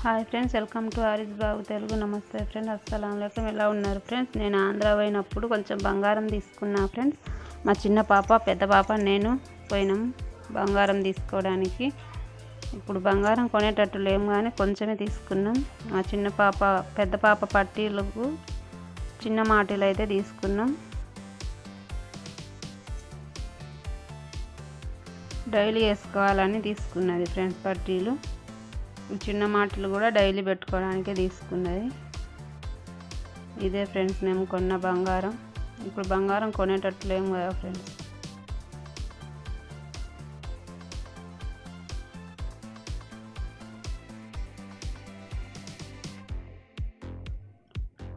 Hi friends welcome to Haris Babu Telugu. నమస్తే friends అస్సలం ఎలా ఉన్నారు ఫ్రెండ్స్? నేను ఆంధ్ర పోయినప్పుడు కొంచెం బంగారం తీసుకున్నా ఫ్రెండ్స్. మా చిన్న పాప పెద్ద పాప నేను పోయినాం బంగారం తీసుకోవడానికి. ఇప్పుడు బంగారం కొనేటట్టు లేము కానీ కొంచెమే తీసుకున్నాం. మా చిన్న పాప పెద్ద పాప పట్టీలకు చిన్న మాటలు అయితే తీసుకున్నాం. డైలీ వేసుకోవాలని తీసుకున్నది ఫ్రెండ్స్ పట్టీలు. చిన్న మాటలు కూడా డైలీ పెట్టుకోవడానికే తీసుకున్నది. ఇదే ఫ్రెండ్స్ మేము కొన్న బంగారం. ఇప్పుడు బంగారం కొనేటట్లు కదా ఫ్రెండ్స్.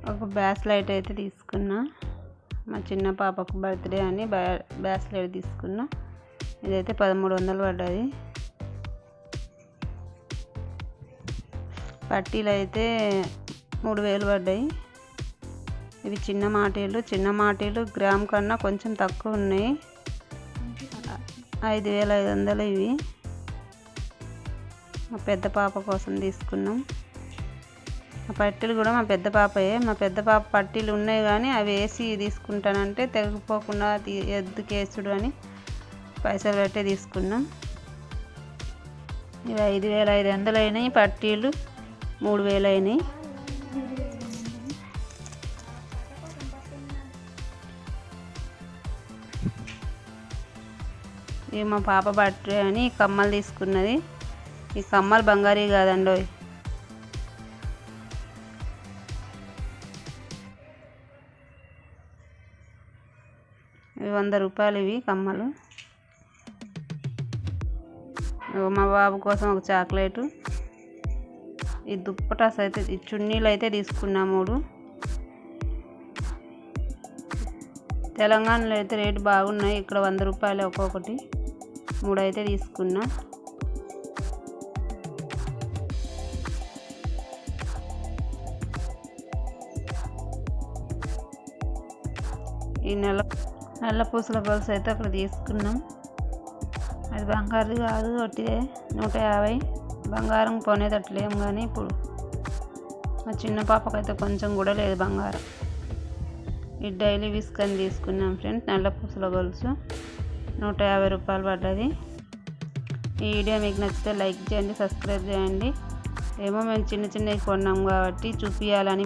ఒక బ్యాస్ లైట్ అయితే తీసుకున్నా. మా చిన్న పాపకు బర్త్డే అని బ్యా బ్యాస్ లైట్ తీసుకున్నా. ఇదైతే పదమూడు వందలు పడ్డది. పట్టీలు అయితే మూడు వేలు పడ్డాయి. ఇవి చిన్న మాటీలు చిన్న మాటీలు గ్రామ్ కన్నా కొంచెం తక్కువ ఉన్నాయి. ఐదు వేల ఐదు వందలు ఇవి. మా పెద్ద పాప కోసం తీసుకున్నాం. ఆ పట్టీలు కూడా మా పెద్ద పాపయే. మా పెద్ద పాప పట్టీలు ఉన్నాయి కానీ అవి వేసి తీసుకుంటానంటే తెగిపోకుండా ఎద్దుకేసుడు అని పైసలు పెట్టే తీసుకున్నాం. ఇవి ఐదు వేల ఐదు వందలు అయినాయి పట్టీలు. మూడు వేలు అయినాయి ఇవి మా పాప బర్త్డే అని కమ్మలు తీసుకున్నది. ఈ కమ్మలు బంగారీ కాదండి ఇవి వంద రూపాయలు ఇవి కమ్మలు. మా బాబు కోసం ఒక చాక్లెటు. ఈ దుప్పటాస్ అయితే ఈ చున్నీలు అయితే తీసుకున్నా మూడు తెలంగాణలో అయితే రేటు బాగున్నాయి. ఇక్కడ వంద రూపాయలు ఒక్కొక్కటి. మూడు అయితే తీసుకున్నా. ఈ నెల నల్ల పూసల గొలుసు అయితే అక్కడ తీసుకున్నాం. అది బంగారు కాదు ఒట్టిదే నూట యాభై. బంగారం కొనేటట్లేం కానీ ఇప్పుడు. మా చిన్న పాపకైతే కొంచెం కూడా లేదు బంగారం. ఈ డైలీ విస్కని తీసుకున్నాం ఫ్రెండ్స్ నల్ల పూసల గొలుసు. నూట యాభై రూపాయలు పడ్డది. ఈ వీడియో మీకు నచ్చితే లైక్ చేయండి సబ్స్క్రైబ్ చేయండి. ఏమో మేము చిన్న చిన్నవి కొన్నాం కాబట్టి చూపించాలని